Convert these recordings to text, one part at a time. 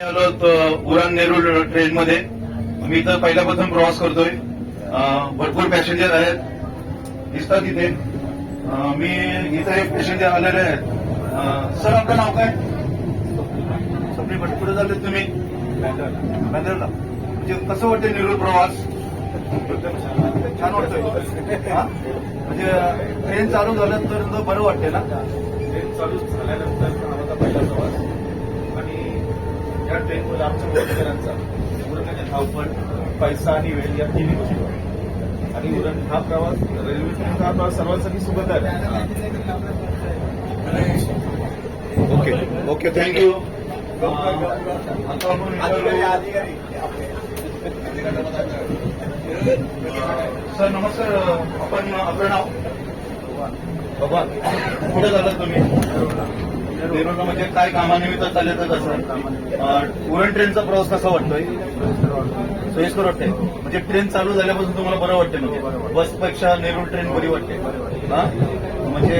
आलो उरण नेरूळ ट्रेन मध्ये मी इथं पहिल्यापासून प्रवास करतोय. भरपूर पॅसेंजर आहेत. दिसतात इथे. मी इथे एक पॅसेंजर आलेले आहेत सर आपलं नाव काय? स्वप्नील भट कुठे झाले तुम्ही? बँगलोरला म्हणजे कसं वाटतं नेरूळ प्रवास? छान वाटतोय. हा? म्हणजे ट्रेन चालू झाल्यानंतर बरं वाटते ना? ट्रेन चालू झाल्यानंतर आम्हाला पहिला प्रवास आणि या ट्रेनमध्ये आमच्या मुंबईकरांचा पूर्णपणे धावपळ पैसा आणि वेळ या तिन्ही गोष्टी. आणि उरण हा प्रवास रेल्वे हा प्रवास सर्वांसाठी सुखद आहे. ओके. ओके थँक्यू आता आपण सर नमस्कार. आपण आपलं नाव? बाबा कुठे झालं तुम्ही? नेरूळला म्हणजे काय कामानिमित्त चालले तर कसं अं, उरण ट्रेनचा प्रवास कसा वाटतोय? सोयीस्कर वाटतंय? म्हणजे ट्रेन चालू झाल्यापासून तुम्हाला बरं वाटतं म्हणजे? बसपेक्षा नेरूळ ट्रेन बरी वाटते. हा? म्हणजे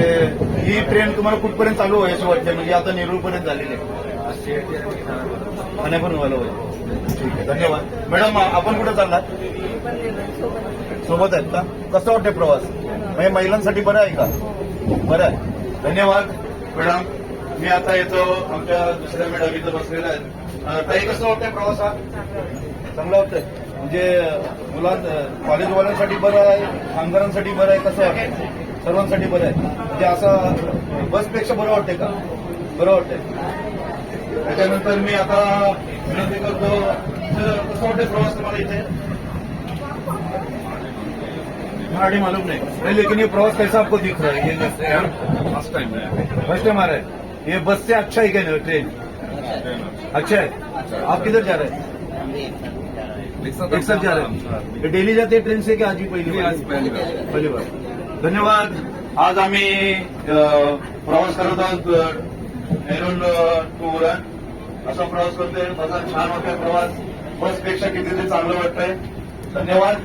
ही ट्रेन तुम्हाला कुठपर्यंत चालू व्हायची वाटते म्हणजे आता नेरूळपर्यंत झालेली आहे. पण व्हायला होईल ठीक आहे धन्यवाद. मॅडम आपण कुठे चाललात? सोबत आहेत का? कसं वाटते प्रवास? म्हणजे महिलांसाठी बरं आहे का? बरं आहे. धन्यवाद मॅडम. मी आता येतो आमच्या दुसऱ्या मॅडम इथं बसलेल्या आहेत ताई कसं वाटतंय प्रवास हा? चांगला वाटतंय. म्हणजे मुलां कॉलेजवाल्यांसाठी बरं आहे कामगारांसाठी बरं आहे कसं वाटतंय सर्वांसाठी बरं आहे. म्हणजे असं बसपेक्षा बरं वाटतंय का? बरं वाटतंय. त्याच्यानंतर मी आता विनंती करतो कसं वाटतंय प्रवास तुम्हाला इथे? मराठी मालूम नहीं. लेकिन ये प्रवास कैसा आपको दिख रहा है? ये फ़र्स्ट टाइम फ़र्स्ट टाइम आ रहा है? ये बस से अच्छा है क्या नहीं ट्रेन। अच्छा है? आप किधर जा रहे हैं? एक साथ जा रहे हैं। डेली जाते हैं ट्रेन से क्या आज ही पहली बार? पहली बार. धन्यवाद। आज आम्ही प्रवास करत आहोत अ, नेरूळ टू उरण असा प्रवास करतोय. माझा छान वाटतोय प्रवास. बसपेक्षा किती ते चांगलं वाटतंय. धन्यवाद.